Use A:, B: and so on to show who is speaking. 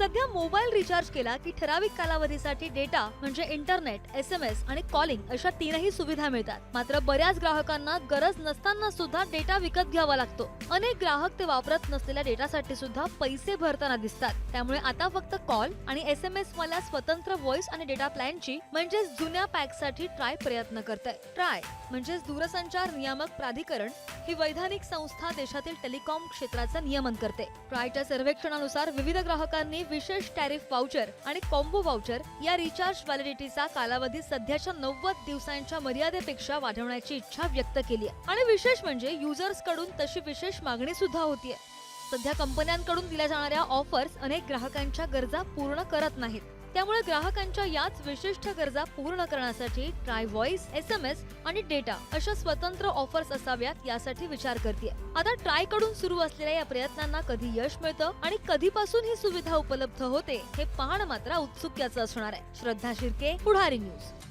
A: सध्या mobile recharge केला की ठराविक कालावधीसाठी डेटा म्हणजे इंटरनेट एस एम एस आणि कॉलिंग अशा तीनही सुविधा मिळतात. मात्र बऱ्याच ग्राहकांना गरज नसताना सुद्धा डेटा विकत घ्यावा लागतो. अनेक ग्राहक ते वापरत नसलेल्या डेटासाठी सुद्धा पैसे भरताना दिसतात. त्यामुळे आता फक्त कॉल आणि एस एम एस मला स्वतंत्र व्हॉइस आणि डेटा प्लॅनची म्हणजेच जुन्या पॅकसाठी ट्राय प्रयत्न करत आहे ट्राय म्हणजेच दूरसंचार नियामक प्राधिकरण ही वैधानिक संस्था देशातील टेलिकॉम क्षेत्राचं नियमन करते. ट्रायच्या सर्वेक्षणानुसार विविध ग्राहकांनी विशेष टॅरिफ वाउचर आणि कॉम्बो वाउचर या रिचार्ज व्हॅलिडिटीचा कालावधी सध्याच्या नव्वद दिवसांच्या मर्यादेपेक्षा वाढवण्याची इच्छा व्यक्त केली आहे. आणि विशेष म्हणजे युजर्सकडून तशी विशेष मागणी सुद्धा होतीये. सध्या कंपन्यांकडून दिल्या जाणाऱ्या ऑफर्स अनेक ग्राहकांच्या गरजा पूर्ण करत नाहीत. त्यामुळे ग्राहकांच्या याच विशिष्ट गरजा पूर्ण करण्यासाठी TRAI voice S M S आणि डेटा अशा स्वतंत्र ऑफर्स असाव्यात यासाठी विचार करते आता ट्रायकडून सुरू असलेल्या या प्रयत्नांना कधी यश मिळतं आणि कधीपासून ही सुविधा उपलब्ध होते हे पाहणं मात्र औत्सुक्याचं असणार आहे. श्रद्धा शिर्के पुढारी न्यूज.